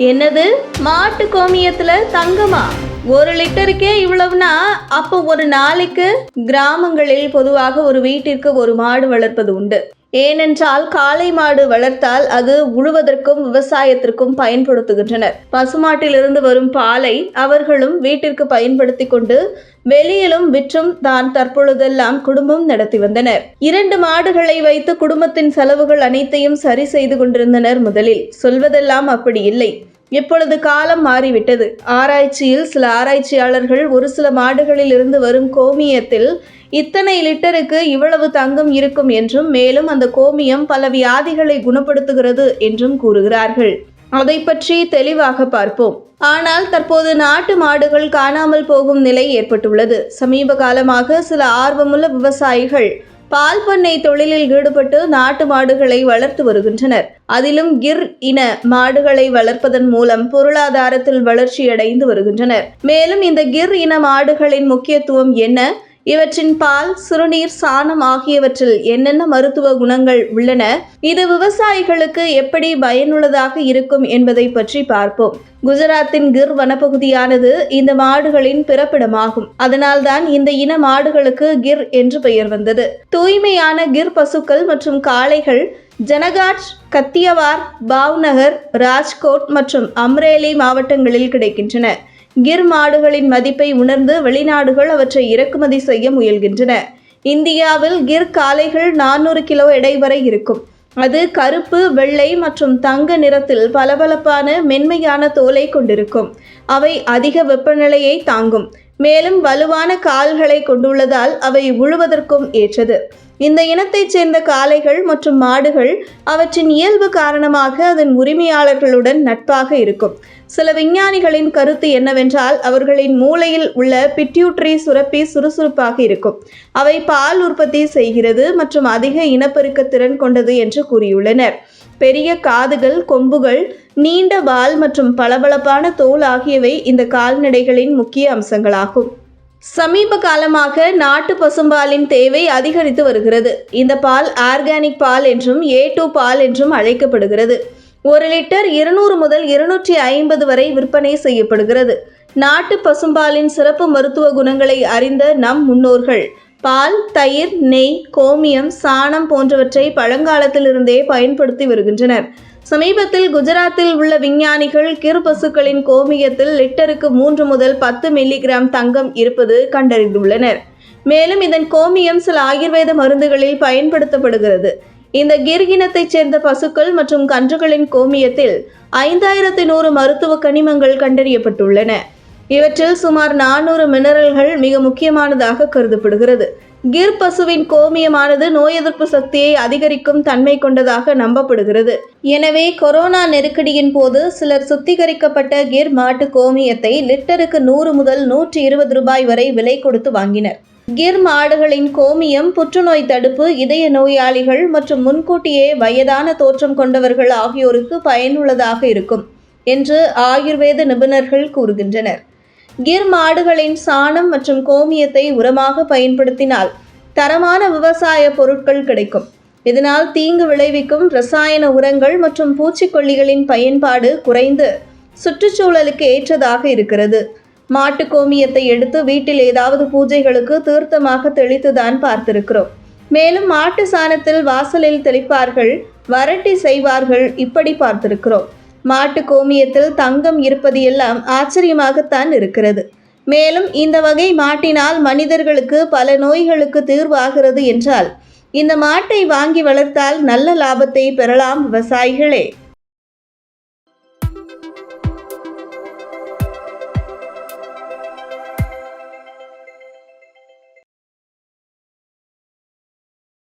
என்னது? மாட்டு கோமியத்துல தங்கமா? ஒரு லிட்டருக்கே இவ்வளவுனா அப்போ ஒரு நாளைக்கு? கிராமங்களில் பொதுவாக ஒரு வீட்டிற்கு ஒரு மாடு வளர்ப்பது உண்டு. ஏனென்றால் காளை மாடு வளர்த்தால் அது உழுவதற்கும் விவசாயத்திற்கும் பயன்படுத்துகின்றனர். பசுமாட்டிலிருந்து வரும் பாலை அவர்களும் வீட்டிற்கு பயன்படுத்தி கொண்டு வெளியிலும் விற்றும் தான் தற்பொழுதெல்லாம் குடும்பம் நடத்தி வந்தனர். இரண்டு மாடுகளை வைத்து குடும்பத்தின் செலவுகள் அனைத்தையும் சரி செய்து கொண்டிருந்தனர் முதலில். சொல்வதெல்லாம் அப்படி இல்லை. இப்பொழுது காலம் மாறிவிட்டது. ஆராய்ச்சியில் சில ஆராய்ச்சியாளர்கள் ஒரு சில மாடுகளில் இருந்து வரும் கோமியத்தில் இத்தனை லிட்டருக்கு இவ்வளவு தங்கம் இருக்கும் என்றும் மேலும் அந்த கோமியம் பல வியாதிகளை குணப்படுத்துகிறது என்றும் கூறுகிறார்கள். அதை பற்றி தெளிவாக பார்ப்போம். ஆனால் தற்போது நாட்டு மாடுகள் காணாமல் போகும் நிலை ஏற்பட்டுள்ளது. சமீப காலமாக சில ஆர்வமுள்ள விவசாயிகள் பால் பண்ணை தொழிலில் ஈடுபட்டு நாட்டு மாடுகளை வளர்த்து வருகின்றனர். அதிலும் கிர் இன மாடுகளை வளர்ப்பதன் மூலம் பொருளாதாரத்தில் வளர்ச்சியடைந்து வருகின்றனர். மேலும் இந்த கிர் இன மாடுகளின் முக்கியத்துவம் என்ன? இவற்றின் பால் சிறுநீர் சாணம் ஆகியவற்றில் என்னென்ன மருத்துவ குணங்கள் உள்ளன இது விவசாயிகளுக்கு எப்படி பயனுள்ளதாக இருக்கும் என்பதை பற்றி பார்ப்போம். குஜராத்தின் கிர் வனப்பகுதியானது இந்த மாடுகளின் பிறப்பிடமாகும். அதனால்தான் இந்த இன மாடுகளுக்கு கிர் என்று பெயர் வந்தது. தூய்மையான கிர் பசுக்கள் மற்றும் காளைகள் ஜனகாட் கத்தியவார் பாவ்நகர் ராஜ்கோட் மற்றும் அம்ரேலி மாவட்டங்களில் கிடைக்கின்றன. கிர் மாடுகளின் மதிப்பை உணர்ந்து வெளிநாடுகள் அவற்றை இறக்குமதி செய்ய முயல்கின்றன. இந்தியாவில் கிர் காளைகள் நானூறு கிலோ எடை வரை இருக்கும். அது கருப்பு வெள்ளை மற்றும் தங்க நிறத்தில் பளபளப்பான மென்மையான தோலை கொண்டிருக்கும். அவை அதிக வெப்பநிலையை தாங்கும். மேலும் வலுவான கால்களை கொண்டுள்ளதால் அவை உழுவதற்கும் ஏற்றது. இந்த இனத்தைச் சேர்ந்த காளைகள் மற்றும் மாடுகள் அவற்றின் இயல்பு காரணமாக அதன் உரிமையாளர்களுடன் நட்பாக இருக்கும். சில விஞ்ஞானிகளின் கருத்து என்னவென்றால் அவர்களின் மூளையில் உள்ள பிட்யூட்ரி சுரப்பி சுறுசுறுப்பாக இருக்கும். அவை பால் உற்பத்தி செய்கிறது மற்றும் அதிக இனப்பெருக்க திறன் கொண்டது என்று கூறியுள்ளனர். பெரிய காதுகள் கொம்புகள் நீண்ட வால் மற்றும் பளபளப்பான தோல் ஆகியவை இந்த கால்நடைகளின் முக்கிய அம்சங்களாகும். சமீப காலமாக நாட்டு பசும்பாலின் தேவை அதிகரித்து வருகிறது. இந்த பால் ஆர்கானிக் பால் என்றும் ஏ டூ பால் என்றும் அழைக்கப்படுகிறது. ஒரு லிட்டர் இருநூறு முதல் இருநூற்றி ஐம்பது வரை விற்பனை செய்யப்படுகிறது. நாட்டு பசும்பாலின் சிறப்பு மருத்துவ குணங்களை அறிந்த நம் முன்னோர்கள் பால் தயிர் நெய் கோமியம் சாணம் போன்றவற்றை பழங்காலத்திலிருந்தே பயன்படுத்தி வருகின்றனர். சமீபத்தில் குஜராத்தில் உள்ள விஞ்ஞானிகள் கிர் பசுக்களின் கோமியத்தில் லிட்டருக்கு மூன்று முதல் பத்து மில்லிகிராம் தங்கம் இருப்பது கண்டறிந்துள்ளனர். மேலும் இதன் கோமியம் சில ஆயுர்வேத மருந்துகளில் பயன்படுத்தப்படுகிறது. இந்த கிர் இனத்தைச் சேர்ந்த பசுக்கள் மற்றும் கன்றுகளின் கோமியத்தில் ஐந்தாயிரத்து நூறு மருத்துவ கனிமங்கள் கண்டறியப்பட்டுள்ளன. இவற்றில் சுமார் நானூறு மினரல்கள் மிக முக்கியமானதாக கருதப்படுகிறது. கிர் பசுவின் கோமியமானது நோய் எதிர்ப்பு சக்தியை அதிகரிக்கும் தன்மை கொண்டதாக நம்பப்படுகிறது. எனவே கொரோனா நெருக்கடியின் போது சிலர் சுத்திகரிக்கப்பட்ட கிர் மாட்டு கோமியத்தை லிட்டருக்கு நூறு முதல் நூற்றி இருபது ரூபாய் வரை விலை கொடுத்து வாங்கினர். கிர் மாடுகளின் கோமியம் புற்றுநோய் தடுப்பு இதய நோயாளிகள் மற்றும் முன்கூட்டியே வயதான தோற்றம் கொண்டவர்கள் ஆகியோருக்கு பயனுள்ளதாக இருக்கும் என்று ஆயுர்வேத நிபுணர்கள் கூறுகின்றனர். கிர் மாடுகளின் சாணம் மற்றும் கோமியத்தை உரமாக பயன்படுத்தினால் தரமான விவசாய பொருட்கள் கிடைக்கும். இதனால் தீங்கு விளைவிக்கும் ரசாயன உரங்கள் மற்றும் பூச்சிக்கொல்லிகளின் பயன்பாடு குறைந்து சுற்றுச்சூழலுக்கு ஏற்றதாக இருக்கிறது. மாட்டு கோமியத்தை எடுத்து வீட்டில் ஏதாவது பூஜைகளுக்கு தீர்த்தமாக தெளித்துதான் பார்த்திருக்கிறோம். மேலும் மாட்டு சாணத்தில் வாசலில் தெளிப்பார்கள் வரட்டி செய்வார்கள் இப்படி பார்த்திருக்கிறோம். மாட்டு கோமியத்தில் தங்கம் இருப்பது எல்லாம் ஆச்சரியமாகத்தான் இருக்கிறது. மேலும் இந்த வகை மாட்டினால் மனிதர்களுக்கு பல நோய்களுக்கு தீர்வாகிறது என்றால் இந்த மாட்டை வாங்கி வளர்த்தால் நல்ல லாபத்தை பெறலாம் விவசாயிகளே.